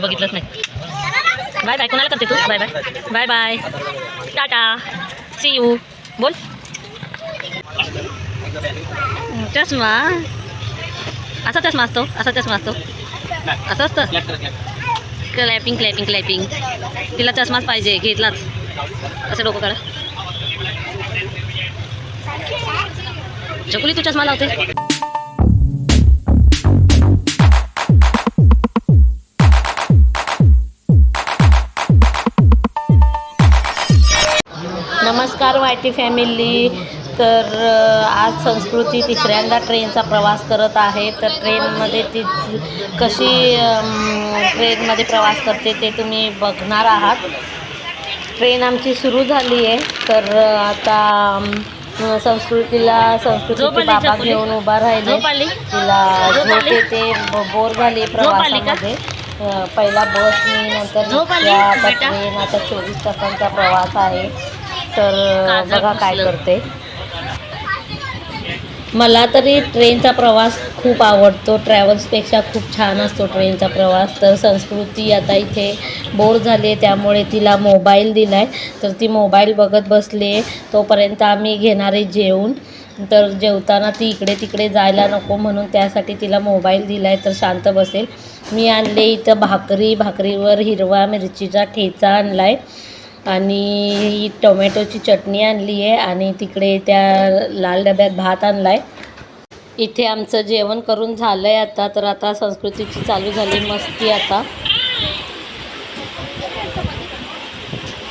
बघितलंच नाही bye bye कोणाला करते तू bye bye bye bye tata see you बोल चष्मा असा चष्मा असतो असा चष्मा असतो असं असतं क्लॅपिंग क्लॅपिंग क्लॅपिंग तिला चष्माच पाहिजे घेतलाच असं डोकं काढा चकुली तू चष्मा लावते नमस्कार वाय टी फॅमिली. तर आज संस्कृती तिसऱ्यांदा ट्रेनचा प्रवास करत आहे. तर ट्रेनमध्ये ती कशी ट्रेनमध्ये प्रवास करते ते तुम्ही बघणार आहात. ट्रेन आमची सुरू झाली आहे. तर आता संस्कृतीला संस्कृतीचे बाबा घेऊन उभा राहिले. तिला झोप येते बोर झाली प्रवासामध्ये. पहिला बसनी नंतर आता ट्रेन आता चोवीस तासांचा प्रवास आहे. तर बघा काय करते. मला तरी ट्रेनचा प्रवास खूप आवडतो. ट्रॅव्हल्सपेक्षा खूप छान असतो ट्रेनचा प्रवास. तर संस्कृती आता इथे बोर झाली आहे त्यामुळे तिला मोबाईल दिला आहे तर ती मोबाईल बघत बसली आहे. तोपर्यंत आम्ही घेणारे जेवून तर जेवताना ती इकडे तिकडे जायला नको म्हणून त्यासाठी तिला मोबाईल दिला आहे तर शांत बसेल. मी आणले इथं भाकरी. भाकरीवर हिरवा मिरचीचा ठेचा आणला आहे आणि ही टोमॅटोची चटणी आणली आहे आणि तिकडे त्या लाल डब्यात भात आणला आहे इथे आमचं जेवण करून झालं आहे आता तर आता संस्कृतीची चालू झाली मस्ती आता.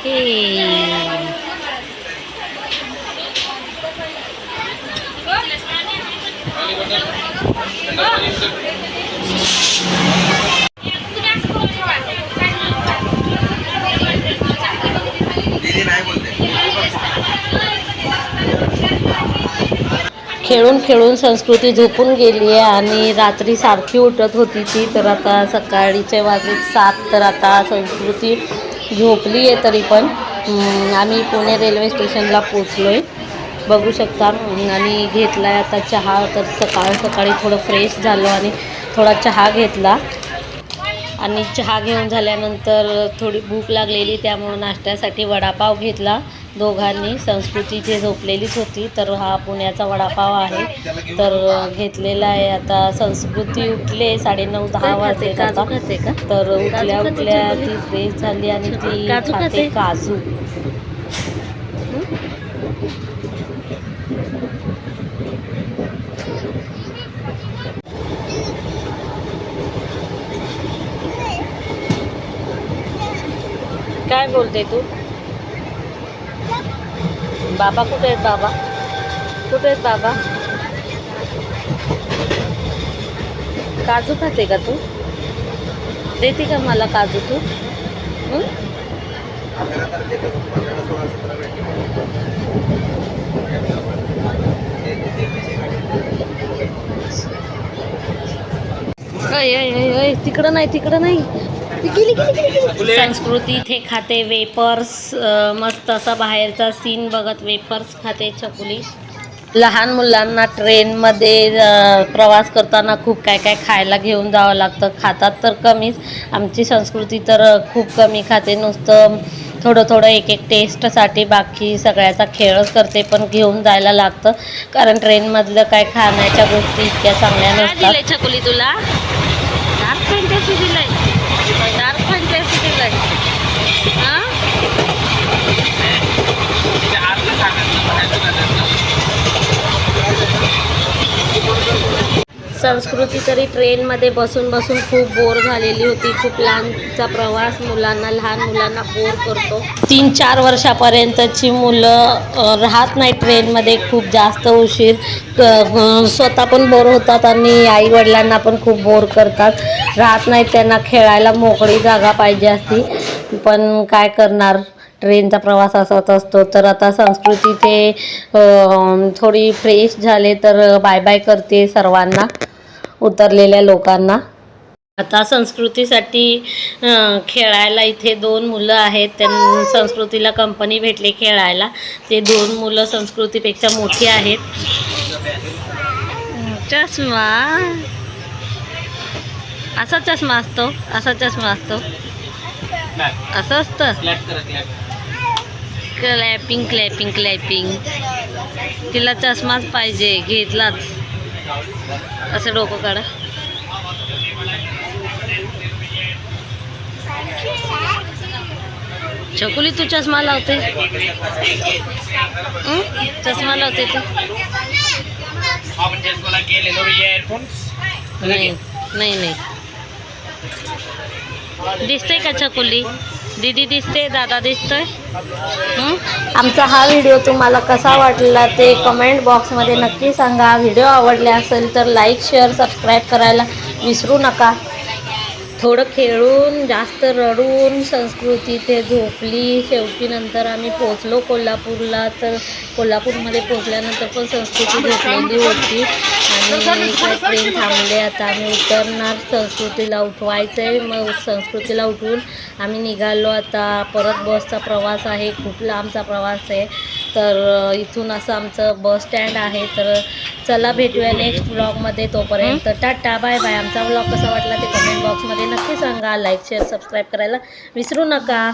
हे. खेळून खेळून संस्कृती झोपून गेली आहे आणि रात्री सारखी उठत होती ती. तर आता सकाळीचे वाजले सात तर आता संस्कृती झोपली आहे तरी पण. आम्ही पुणे रेल्वे स्टेशनला पोचलो आहे बघू शकता. आणि घेतला आहे आता चहा. तर सकाळ सकाळी थोडं फ्रेश झालो आणि थोडा चहा घेतला. आणि चहा घेऊन झाल्यानंतर थोडी भूक लागलेली त्यामुळं नाश्त्यासाठी वडापाव घेतला. दोघांनी संस्कृती जे झोपलेलीच होती तर हा पुण्याचा वडापाव आहे. तर घेतलेला आहे आता संस्कृती उठले साडेनऊ दहा वाजले आता. तर उठल्या उठल्या ती फ्रेश झाली आणि ती खाते? काजू. काय बोलते तू? बाबा कुठे आहेत बाबा? कुठे आहेत बाबा? काजू खाते का तू? देते का मला काजू तू? तिकडं नाही तिकडं नाही. संस्कृती इथे खाते वेपर्स मस्त असा बाहेरचा सीन बघत वेपर्स खाते चकुली. लहान मुलांना ट्रेनमध्ये प्रवास करताना खूप काय काय खायला घेऊन जावं लागतं. खातात तर कमीच. आमची संस्कृती तर खूप कमी खाते. नुसतं थोडं थोडं एक एक टेस्टसाठी बाकी सगळ्याचा खेळच करते पण घेऊन जायला लागतं. कारण ट्रेनमधलं काय खाण्याच्या गोष्टी इतक्या चांगल्या नसतात. छकुली तुला? संस्कृती तरी ट्रेनमध्ये बसून बसून खूप बोर झालेली होती. खूप लांबचा प्रवास मुलांना लहान मुलांना बोर करतो. तीन चार वर्षापर्यंतची मुलं राहत नाही ट्रेनमध्ये. खूप जास्त उशीर क- स्वतः पण बोर होतात आणि आईवडिलांना पण खूप बोर करतात. राहत नाही त्यांना खेळायला मोकळी जागा पाहिजे असती. पण काय करणार? ट्रेनचा प्रवास असाच असतो. तर आता संस्कृती ते थोडी फ्रेश झाले तर बाय बाय करते सर्वांना. उतरलेल्या लोकांना? आता संस्कृतीसाठी खेळायला इथे दोन मुलं आहेत. त्यां संस्कृतीला कंपनी भेटली खेळायला. ते दोन मुलं संस्कृतीपेक्षा मोठी आहेत. चष्मा. असा चष्मा असतो. असा चष्मा असतो. असं असतं. क्लॅपिंग क्लॅपिंग क्लॅपिंग तिला चष्माच पाहिजे. घेतलाच. असं डोकं काढा. चकुली तू चष्मा लावते? हं? चष्मा लावते तू? आपण टेस्टला गेलेलो इयरफोन्स नाही नाही नाही. दिसते का चकुली दीदी दिसते दादा दिसतोय. आमचा हा व्हिडिओ तुम्हाला कसा वाटला ते कमेंट बॉक्समध्ये नक्की सांगा. व्हिडिओ आवडले असेल तर लाईक शेअर सबस्क्राईब करायला विसरू नका. थोडं खेळून जास्त रडून संस्कृती ते झोपली. शेवटी नंतर आम्ही पोचलो कोल्हापूरला. तर कोल्हापूरमध्ये पोचल्यानंतर पण संस्कृती झोपलेली होती. आणि ट्रेन थांबले. आता आम्ही उतरणार. संस्कृतीला उठवायचं आहे मग संस्कृतीला उठवून आम्ही निघालो. आता परत बसचा प्रवास आहे. खूप लांबचा प्रवास आहे. तर इथून असं आमचं बस स्टँड आहे. तर चला भेटूया नेक्स्ट ब्लॉगमध्ये तोपर्यंत. Tata bye bye. आमचा ब्लॉग कसा वाटला ते कमेंट बॉक्समध्ये नक्की सांगा. लाईक शेअर सबस्क्राईब करायला विसरू नका.